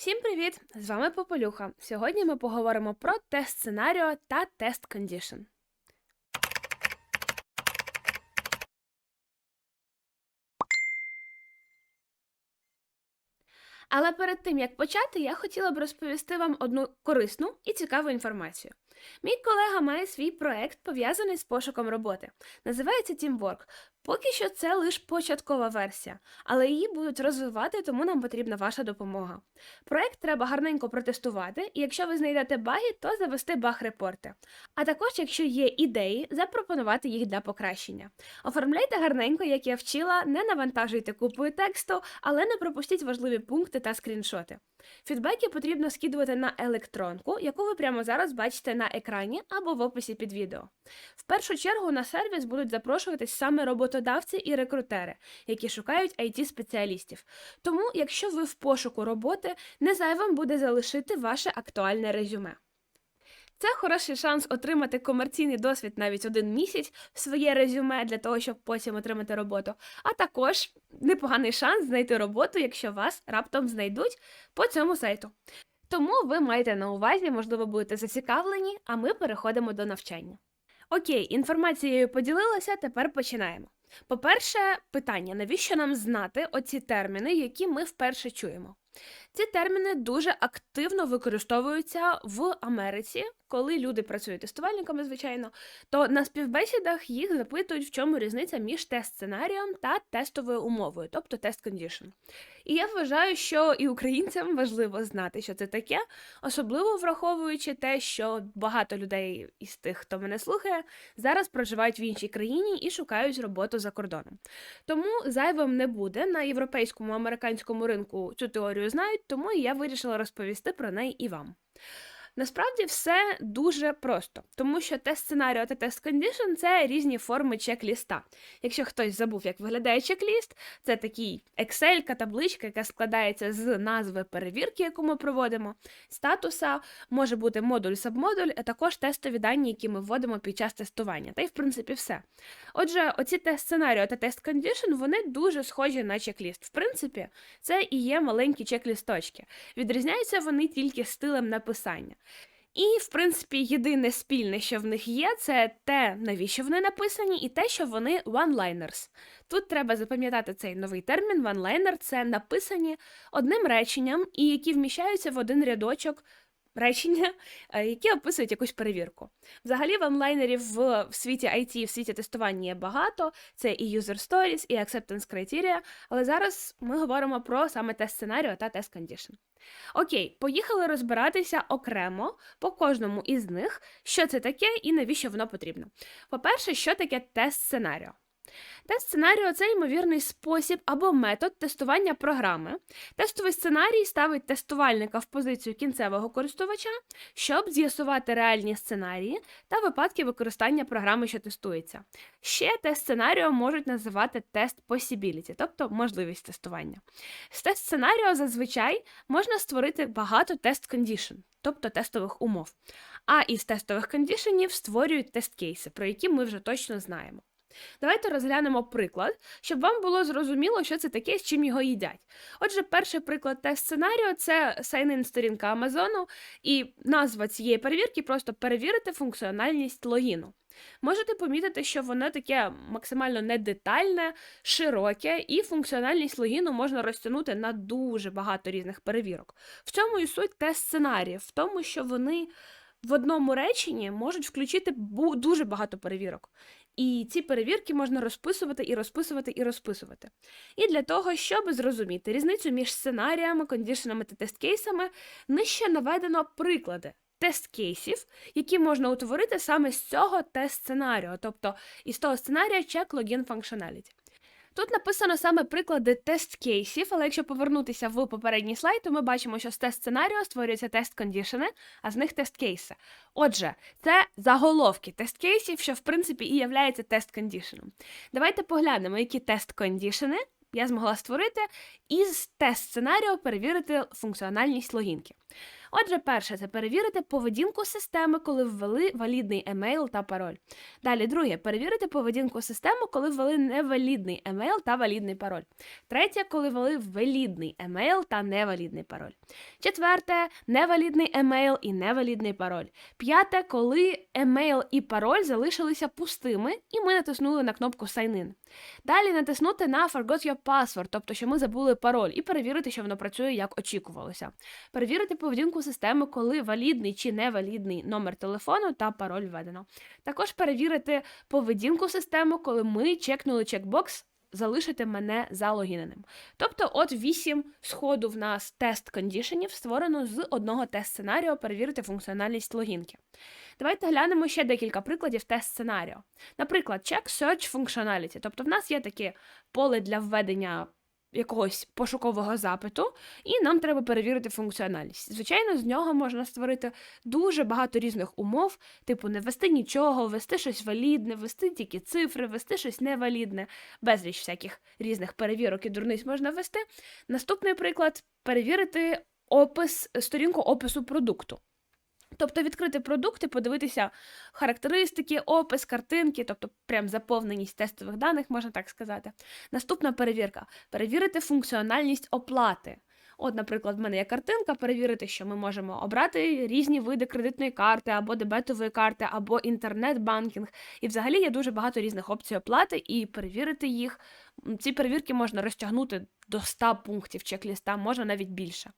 Всім привіт! З вами Попелюха. Сьогодні ми поговоримо про тест сценаріо та тест кондішн. Але перед тим як почати, я хотіла б розповісти вам одну корисну і цікаву інформацію. Мій колега має свій проект, пов'язаний з пошуком роботи. Називається Teamwork. Поки що це лише початкова версія, але її будуть розвивати, тому нам потрібна ваша допомога. Проект треба гарненько протестувати, і якщо ви знайдете баги, то завести баг-репорти. А також, якщо є ідеї, запропонувати їх для покращення. Оформляйте гарненько, як я вчила, не навантажуйте купою тексту, але не пропустіть важливі пункти та скріншоти. Фідбеки потрібно скидувати на електронку, яку ви прямо зараз бачите на екрані або в описі під відео. В першу чергу на сервіс будуть запрошуватись саме роботодавці і рекрутери, які шукають it спеціалістів Тому, якщо ви в пошуку роботи, не зайвим буде залишити ваше актуальне резюме. Це хороший шанс отримати комерційний досвід навіть один місяць в своє резюме для того, щоб потім отримати роботу, а також непоганий шанс знайти роботу, якщо вас раптом знайдуть по цьому сайту. Тому ви маєте на увазі, можливо, будете зацікавлені, а ми переходимо до навчання. Окей, інформацією поділилася, тепер починаємо. По-перше, питання: навіщо нам знати оці терміни, які ми вперше чуємо? Ці терміни дуже активно використовуються в Америці, коли люди працюють тестувальниками, звичайно, то на співбесідах їх запитують, в чому різниця між тест-сценарієм та тестовою умовою, тобто тест кондішн. І я вважаю, що і українцям важливо знати, що це таке, особливо враховуючи те, що багато людей із тих, хто мене слухає, зараз проживають в іншій країні і шукають роботу за кордоном. Тому зайвим не буде на європейському американському ринку цю теорію знають, тому я вирішила розповісти про неї і вам. Насправді все дуже просто, тому що тест сценаріо та тест кондішн це різні форми чек-ліста. Якщо хтось забув, як виглядає чек-ліст, це такий Excel, табличка, яка складається з назви перевірки, яку ми проводимо, статуса, може бути модуль, сабмодуль, а також тестові дані, які ми вводимо під час тестування. Та й в принципі все. Отже, оці тест сценаріо та тест кондішн вони дуже схожі на чек-ліст. В принципі, це і є маленькі чек-лісточки. Відрізняються вони тільки стилем написання. І, в принципі, єдине спільне, що в них є, це те, навіщо вони написані, і те, що вони one-liners. Тут треба запам'ятати цей новий термін. One-liner – це написані одним реченням, і які вміщаються в один рядочок. Речення, е, які описують якусь перевірку. Взагалі, ванлайнерів в світі IT, в світі тестування є багато. Це і user stories, і acceptance criteria, але зараз ми говоримо про саме тест сценаріо та тест condition. Окей, поїхали розбиратися окремо по кожному із них, що це таке і навіщо воно потрібно. По-перше, що таке тест сценаріо? Тест сценаріо це ймовірний спосіб або метод тестування програми. Тестовий сценарій ставить тестувальника в позицію кінцевого користувача, щоб з'ясувати реальні сценарії та випадки використання програми, що тестується. Ще тест сценаріо можуть називати тест possibility, тобто можливість тестування. З тест сценаріо зазвичай можна створити багато тест condition, тобто тестових умов. А із тестових кондішенів створюють тест кейси, про які ми вже точно знаємо. Давайте розглянемо приклад, щоб вам було зрозуміло, що це таке, з чим його їдять. Отже, перший приклад тест сценаріо це sign-in сторінка Амазону, і назва цієї перевірки просто перевірити функціональність логіну. Можете помітити, що воно таке максимально недетальне, широке, і функціональність логіну можна розтягнути на дуже багато різних перевірок. В цьому і суть тест сценаріїв, в тому, що вони в одному реченні можуть включити дуже багато перевірок. І ці перевірки можна розписувати і розписувати і розписувати. І для того, щоб зрозуміти різницю між сценаріями, кондішенами та тест-кейсами, нижче наведено приклади тест-кейсів, які можна утворити саме з цього тест-сценарію, тобто із того сценарія check login functionality. Тут написано саме приклади тест-кейсів, але якщо повернутися в попередній слайд, то ми бачимо, що з тест-сценаріо створюються тест-кондішени, а з них тест-кейси. Отже, це заголовки тест-кейсів, що в принципі і являється тест-кондішеном. Давайте поглянемо, які тест-кондішени я змогла створити, і з тест-сценаріо перевірити функціональність логінки. Отже, перше це перевірити поведінку системи, коли ввели валідний емейл та пароль. Далі, друге, перевірити поведінку системи, коли ввели невалідний емейл та валідний пароль. Третє, коли ввели валідний емейл та невалідний пароль. Четверте невалідний емейл і невалідний пароль. П'яте, коли емейл і пароль залишилися пустими, і ми натиснули на кнопку Sign in. Далі натиснути на Forgot your password, тобто, що ми забули пароль, і перевірити, що воно працює як очікувалося. Перевірити поведінку системи, коли валідний чи невалідний номер телефону та пароль введено. Також перевірити поведінку системи, коли ми чекнули чекбокс. Залишити мене залогіненим. Тобто, от вісім сходу в нас тест кондішенів створено з одного тест сценаріо перевірити функціональність логінки. Давайте глянемо ще декілька прикладів тест сценаріо. Наприклад, check search functionality. Тобто, в нас є таке поле для введення якогось пошукового запиту, і нам треба перевірити функціональність. Звичайно, з нього можна створити дуже багато різних умов, типу не ввести нічого, ввести щось валідне, ввести тільки цифри, ввести щось невалідне, безліч всяких різних перевірок і дурниць можна ввести. Наступний приклад перевірити опис, сторінку опису продукту. Тобто відкрити продукти, подивитися характеристики, опис, картинки, тобто прям заповненість тестових даних, можна так сказати. Наступна перевірка перевірити функціональність оплати. От, наприклад, в мене є картинка, перевірити, що ми можемо обрати різні види кредитної карти, або дебетової карти, або інтернет-банкінг. І взагалі є дуже багато різних опцій оплати, і перевірити їх. Ці перевірки можна розтягнути до 100 пунктів чек-ліста, можна навіть більше.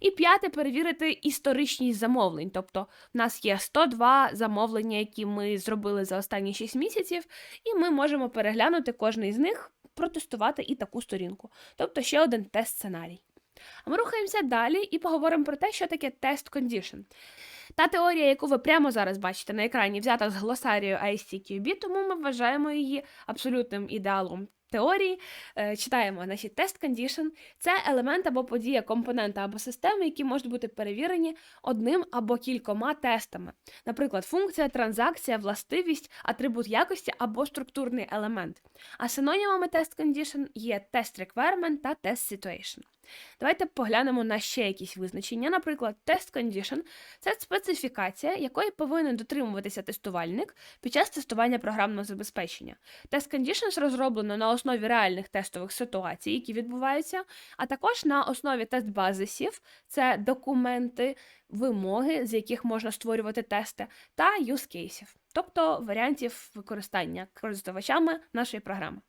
І п'яте перевірити історичність замовлень. Тобто, в нас є 102 замовлення, які ми зробили за останні 6 місяців, і ми можемо переглянути кожний з них, протестувати і таку сторінку. Тобто ще один тест-сценарій. А ми рухаємося далі і поговоримо про те, що таке тест condition. Та теорія, яку ви прямо зараз бачите на екрані, взята з глосарію ISTQB, тому ми вважаємо її абсолютним ідеалом теорії. Е, читаємо, значить, тест condition – це елемент або подія компонента або системи, які можуть бути перевірені одним або кількома тестами. Наприклад, функція, транзакція, властивість, атрибут якості або структурний елемент. А синонімами тест condition є тест requirement та тест situation. Давайте поглянемо на ще якісь визначення. Наприклад, тест condition – це специфікація, якої повинен дотримуватися тестувальник під час тестування програмного забезпечення. Тест conditions розроблено на основі реальних тестових ситуацій, які відбуваються, а також на основі тест-базисів, це документи, вимоги, з яких можна створювати тести, та use cases, тобто варіантів використання користувачами нашої програми.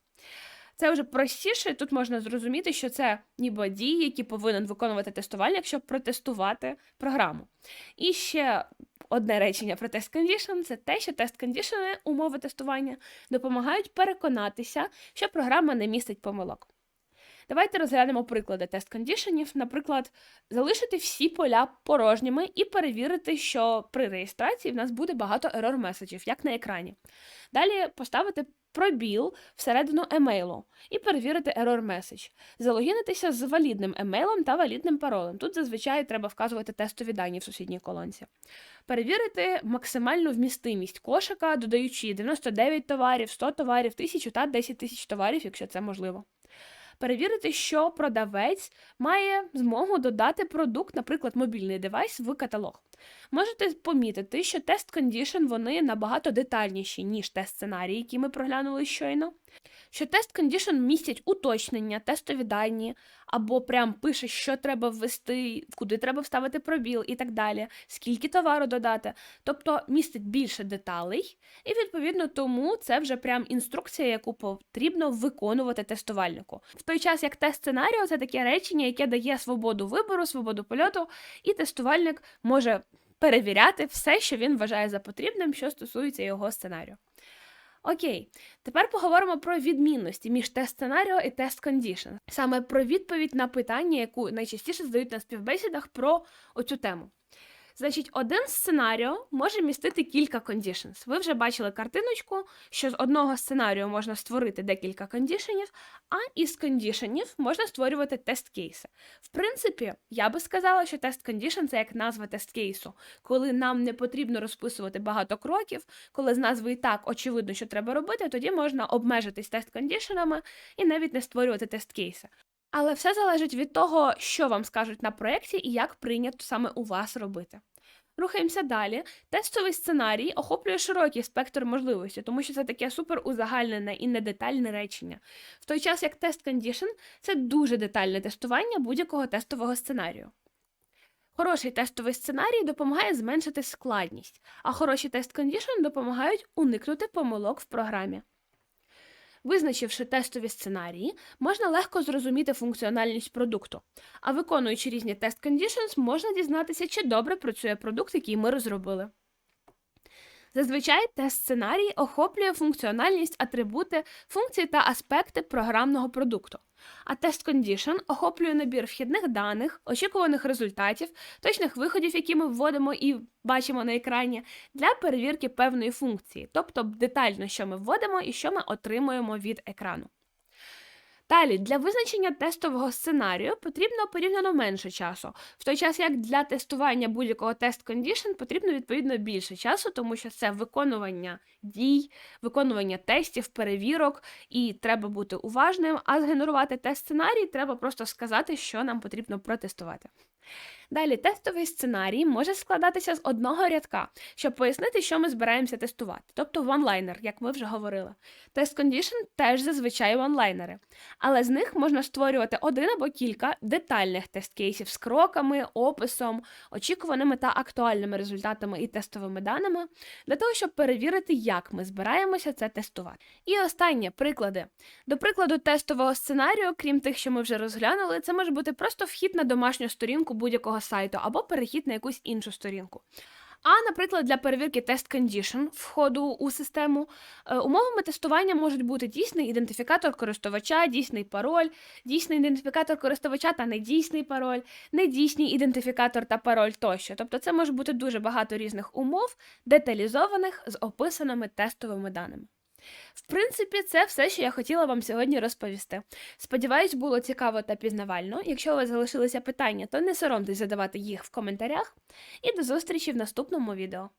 Це вже простіше, тут можна зрозуміти, що це ніби дії, які повинен виконувати тестувальник, щоб протестувати програму. І ще одне речення про тест condition – це те, що тест condition, умови тестування, допомагають переконатися, що програма не містить помилок. Давайте розглянемо приклади тест-кондішенів. Наприклад, залишити всі поля порожніми і перевірити, що при реєстрації в нас буде багато error меседжів, як на екрані. Далі поставити пробіл всередину емейлу і перевірити error message. Залогінитися з валідним емейлом та валідним паролем. Тут зазвичай треба вказувати тестові дані в сусідній колонці. Перевірити максимальну вмістимість кошика, додаючи 99 товарів, 100 товарів, 1000 та 10 тисяч товарів, якщо це можливо перевірити, що продавець має змогу додати продукт, наприклад, мобільний девайс в каталог. Можете помітити, що тест кондішн вони набагато детальніші, ніж тест сценарій, які ми проглянули щойно. Що тест кондішн містять уточнення, тестові дані, або прям пише, що треба ввести, куди треба вставити пробіл і так далі, скільки товару додати. Тобто містить більше деталей, і відповідно тому це вже прям інструкція, яку потрібно виконувати тестувальнику. В той час як тест сценаріо це таке речення, яке дає свободу вибору, свободу польоту, і тестувальник може перевіряти все, що він вважає за потрібним, що стосується його сценарію. Окей, тепер поговоримо про відмінності між тест сценаріо і тест кондішн. Саме про відповідь на питання, яку найчастіше задають на співбесідах про оцю тему. Значить, один сценаріо може містити кілька conditions. Ви вже бачили картиночку, що з одного сценарію можна створити декілька кондішенів, а із кондішенів можна створювати тест-кейси. В принципі, я би сказала, що тест кондішн це як назва тест-кейсу, коли нам не потрібно розписувати багато кроків, коли з назви і так очевидно, що треба робити, тоді можна обмежитись тест кондішенами і навіть не створювати тест-кейси. Але все залежить від того, що вам скажуть на проєкті і як прийнято саме у вас робити. Рухаємося далі. Тестовий сценарій охоплює широкий спектр можливостей, тому що це таке супер узагальнене і недетальне речення. В той час як тест condition – це дуже детальне тестування будь-якого тестового сценарію. Хороший тестовий сценарій допомагає зменшити складність, а хороші тест condition допомагають уникнути помилок в програмі. Визначивши тестові сценарії, можна легко зрозуміти функціональність продукту, а виконуючи різні тест conditions, можна дізнатися, чи добре працює продукт, який ми розробили. Зазвичай тест сценарій охоплює функціональність, атрибути, функції та аспекти програмного продукту. А тест condition охоплює набір вхідних даних, очікуваних результатів, точних виходів, які ми вводимо і бачимо на екрані, для перевірки певної функції, тобто детально, що ми вводимо і що ми отримуємо від екрану. Далі, для визначення тестового сценарію потрібно порівняно менше часу, в той час як для тестування будь-якого тест кондішн потрібно відповідно більше часу, тому що це виконування дій, виконування тестів, перевірок, і треба бути уважним, а згенерувати тест сценарій треба просто сказати, що нам потрібно протестувати. Далі, тестовий сценарій може складатися з одного рядка, щоб пояснити, що ми збираємося тестувати, тобто ванлайнер, як ми вже говорили. Тест condition теж зазвичай ванлайнери, але з них можна створювати один або кілька детальних тест-кейсів з кроками, описом, очікуваними та актуальними результатами і тестовими даними, для того, щоб перевірити, як ми збираємося це тестувати. І останнє приклади. До прикладу тестового сценарію, крім тих, що ми вже розглянули, це може бути просто вхід на домашню сторінку будь-якого сайту або перехід на якусь іншу сторінку. А, наприклад, для перевірки тест condition входу у систему е, умовами тестування можуть бути дійсний ідентифікатор користувача, дійсний пароль, дійсний ідентифікатор користувача та недійсний пароль, недійсний ідентифікатор та пароль тощо. Тобто це може бути дуже багато різних умов, деталізованих з описаними тестовими даними. В принципі, це все, що я хотіла вам сьогодні розповісти. Сподіваюсь, було цікаво та пізнавально. Якщо у вас залишилися питання, то не соромтесь задавати їх в коментарях. І до зустрічі в наступному відео.